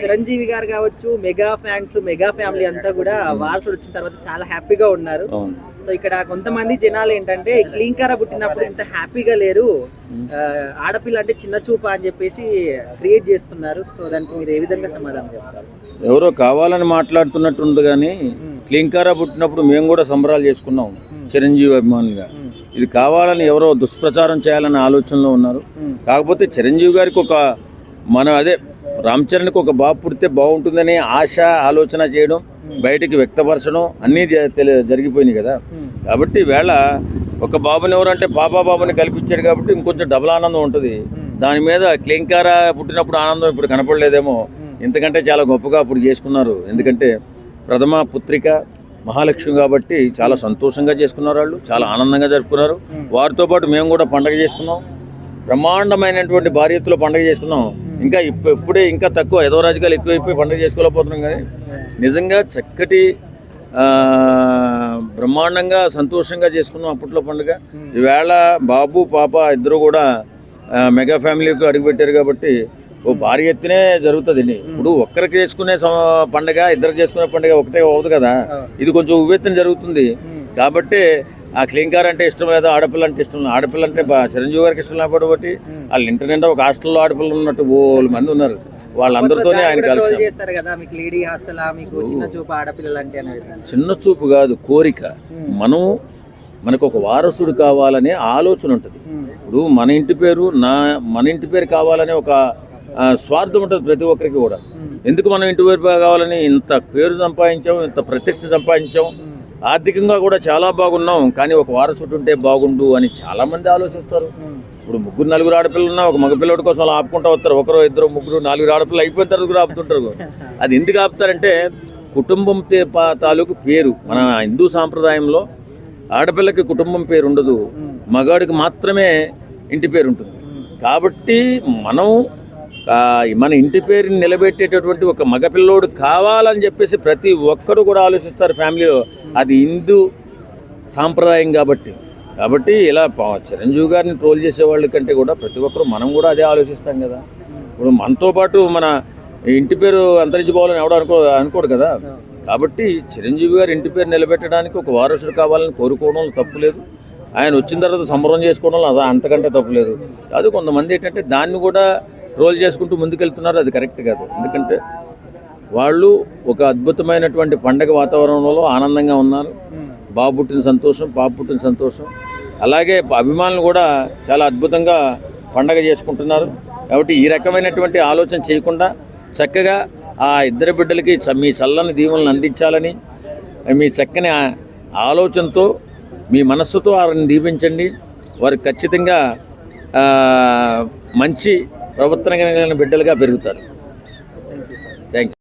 చిరంజీవి గారు కావచ్చు mega fans mega family అంతా కూడా వారసుడు వచ్చిన తర్వాత చాలా హ్యాపీగా ఉన్నారు. సో ఇక్కడ కొంతమంది జనాలు ఏంటంటే క్లీంకార పుట్టినప్పుడు ఇంత హ్యాపీగా లేరు. ఆడపిల్ల అంటే చిన్న చూప అని చెప్పేసి క్రియేట్ చేస్తున్నారు. సో దానికి మీరు ఏ విధంగా సమాధానం చెప్తారు? ఎవరో కావాలని మాట్లాడుతున్నట్టుంది కానీ క్లింకారా పుట్టినప్పుడు మేము కూడా సంబరాలు చేసుకున్నాం చిరంజీవి అభిమానులుగా. ఇది కావాలని ఎవరో దుష్ప్రచారం చేయాలనే ఆలోచనలో ఉన్నారు. కాకపోతే చిరంజీవి గారికి ఒక మన అదే రామ్ చరణ్కి ఒక బాబు పుడితే బాగుంటుందనే ఆశ ఆలోచన చేయడం బయటికి వ్యక్తపరచడం అన్నీ జరిగిపోయినాయి కదా. కాబట్టి వేళ ఒక బాబుని ఎవరంటే బాబా బాబుని కల్పించాడు కాబట్టి ఇంకొంచెం డబుల్ ఆనందం ఉంటుంది. దాని మీద క్లింకారా పుట్టినప్పుడు ఆనందం ఇప్పుడు కనపడలేదేమో. ఇంతకంటే చాలా గొప్పగా అప్పుడు చేసుకున్నారు. ఎందుకంటే ప్రథమ పుత్రిక మహాలక్ష్మి కాబట్టి చాలా సంతోషంగా చేసుకున్నారు వాళ్ళు చాలా ఆనందంగా జరుపుకున్నారు. వారితో పాటు మేము కూడా పండగ చేసుకున్నాం. బ్రహ్మాండమైనటువంటి భార్యతలో పండగ చేసుకున్నాం. ఇంకా ఇప్పు- ఇప్పుడే ఇంకా తక్కువ ఏదో రాజకీయాలు ఎక్కువైపోయి పండగ చేసుకోలేకపోతున్నాం కానీ నిజంగా చక్కటి బ్రహ్మాండంగా సంతోషంగా చేసుకున్నాం అప్పట్లో పండుగ. ఈవేళ బాబు పాప ఇద్దరు కూడా మెగా ఫ్యామిలీకి అడుగుపెట్టారు కాబట్టి ఓ భారీ ఎత్తునే జరుగుతుందండి ఇప్పుడు ఒక్కరికి చేసుకునే పండగ ఇద్దరు చేసుకునే పండుగ ఒకటే అవుతుంది కదా. ఇది కొంచెం ఉవ్వెత్తున జరుగుతుంది. కాబట్టి ఆ క్లీంకార్ అంటే ఇష్టం లేదా ఆడపిల్ల అంటే ఇష్టం. ఆడపిల్ల అంటే చిరంజీవి గారికి ఇష్టం లేకపోతే వాళ్ళ ఇంటి నిండా ఒక హాస్టల్లో ఆడపిల్లలు ఉన్నట్టు ఓళ్ళు మంది ఉన్నారు. వాళ్ళందరితోనే ఆయన చిన్న చూప కాదు కోరిక. మనం మనకు ఒక వారసుడు కావాలనే ఆలోచన ఉంటుంది. ఇప్పుడు మన ఇంటి పేరు నా మన ఇంటి పేరు కావాలనే ఒక స్వార్థం ఉంటుంది ప్రతి ఒక్కరికి కూడా. ఎందుకు మనం ఇంటి పేరు కావాలని ఇంత పేరు సంపాదించాం ఇంత ప్రతిష్ట సంపాదించాం? ఆర్థికంగా కూడా చాలా బాగున్నాం కానీ ఒక వారసుడు ఉంటే బాగుండు అని చాలా మంది ఆలోచిస్తారు. ఇప్పుడు ముగ్గురు నలుగురు ఆడపిల్లలు ఉన్నా ఒక మగపిల్లడి కోసం అలా ఆపుకుంటూ వస్తారు. ఒకరు ఇద్దరు ముగ్గురు నాలుగు ఆడపిల్లలు అయిపోయిన తర్వాత కూడా ఆపుతుంటారు. అది ఎందుకు ఆపుతారంటే కుటుంబం తాలూకు పేరు. మన హిందూ సాంప్రదాయంలో ఆడపిల్లకి కుటుంబం పేరు ఉండదు. మగాడికి మాత్రమే ఇంటి పేరు ఉంటుంది. కాబట్టి మనం మన ఇంటి పేరుని నిలబెట్టేటటువంటి ఒక మగపిల్లోడు కావాలని చెప్పేసి ప్రతి ఒక్కరు కూడా ఆలోచిస్తారు ఫ్యామిలీలో. అది హిందూ సాంప్రదాయం కాబట్టి. కాబట్టి ఇలా చిరంజీవి గారిని ట్రోల్ చేసే వాళ్ళ కంటే కూడా ప్రతి ఒక్కరు మనం కూడా అదే ఆలోచిస్తాం కదా. ఇప్పుడు మనతో పాటు మన ఇంటి పేరు అంతరించిపోవాలని ఎవడో అనుకో అనుకోడు కదా. కాబట్టి చిరంజీవి గారు ఇంటి పేరు నిలబెట్టడానికి ఒక వారసుడు కావాలని కోరుకోవడం తప్పులేదు ఆయన వచ్చిన తర్వాత సంబరం చేసుకోవడం అది అంతకంటే తప్పులేదు కాదు కొంతమంది ఏంటంటే దాన్ని కూడా రోల్ చేసుకుంటూ ముందుకెళ్తున్నారు అది కరెక్ట్ కాదు. ఎందుకంటే వాళ్ళు ఒక అద్భుతమైనటువంటి పండగ వాతావరణంలో ఆనందంగా ఉన్నారు. బాబు పుట్టిన సంతోషం పాప పుట్టిన సంతోషం. అలాగే అభిమానులు కూడా చాలా అద్భుతంగా పండగ చేసుకుంటున్నారు. కాబట్టి ఈ రకమైనటువంటి ఆలోచన చేయకుండా చక్కగా ఆ ఇద్దరు బిడ్డలకి మీ చల్లని దీవులను అందించాలని మీ చక్కని ఆలోచనతో మీ మనస్సుతో వారిని దీవించండి. వారు ఖచ్చితంగా మంచి ప్రవర్తన కలిగిన బిడ్డలుగా పెరుగుతారు. Thank you